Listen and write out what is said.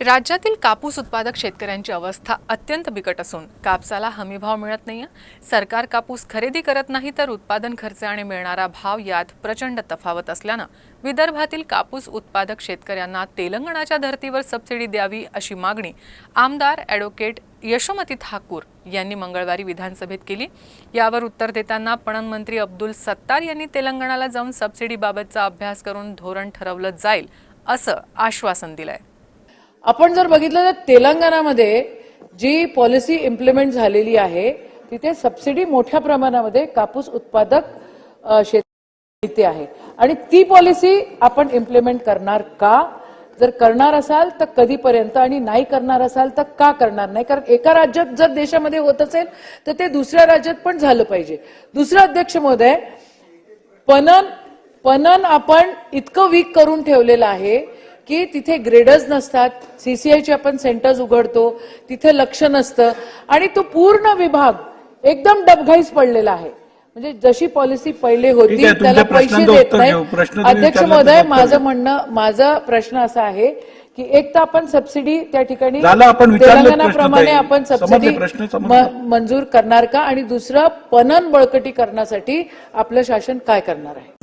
राज्यातील कापूस उत्पादक शेतकऱ्यांची अवस्था अत्यंत बिकट असून कापसाला हमीभाव मिळत नाही सरकार कापूस खरेदी करत नाही तर उत्पादन खर्च आणि मिळणारा भाव यात प्रचंड तफावत असल्यानं विदर्भातील कापूस उत्पादक शेतकऱ्यांना तेलंगणाच्या धर्तीवर सबसिडी द्यावी अशी मागणी आमदार ॲडव्होकेट यशोमती ठाकूर यांनी मंगळवारी विधानसभेत केली. यावर उत्तर देताना पणन मंत्री अब्दुल सत्तार यांनी तेलंगणाला जाऊन सबसिडीबाबतचा अभ्यास करून धोरण ठरवलं जाईल असं आश्वासन दिलं आहे आपण जर बघितलं तर तेलंगणामध्ये जी पॉलिसी इम्प्लिमेंट झालेली आहे तिथे सबसिडी मोठ्या प्रमाणामध्ये कापूस उत्पादक शेती शेत आहे. आणि ती पॉलिसी आपण इम्प्लिमेंट करणार का? जर करणार असाल तर कधीपर्यंत आणि नाही करणार असाल तर का करणार नाही? कारण एका राज्यात जर देशामध्ये होत असेल तर ते दुसऱ्या राज्यात पण झालं पाहिजे. दुसरं अध्यक्ष महोदय पणन पणन आपण इतकं वीक करून ठेवलेलं आहे की तिथे ग्रेडर्स नसतात सीसीआयचे आपण सेंटर्स उघडतो तिथे लक्ष नसतं. आणि तो पूर्ण विभाग एकदम डबघाईस पडलेला आहे. म्हणजे जशी पॉलिसी पहिले होती त्याला पैसे देत नाही. अध्यक्ष महोदय माझं. म्हणणं माझा प्रश्न असा आहे की एक तर आपण सबसिडी त्या ठिकाणी तेलंगणाप्रमाणे. आपण सबसिडी मंजूर करणार का? आणि दुसरं पणन बळकटीकरणासाठी आपलं शासन काय करणार आहे?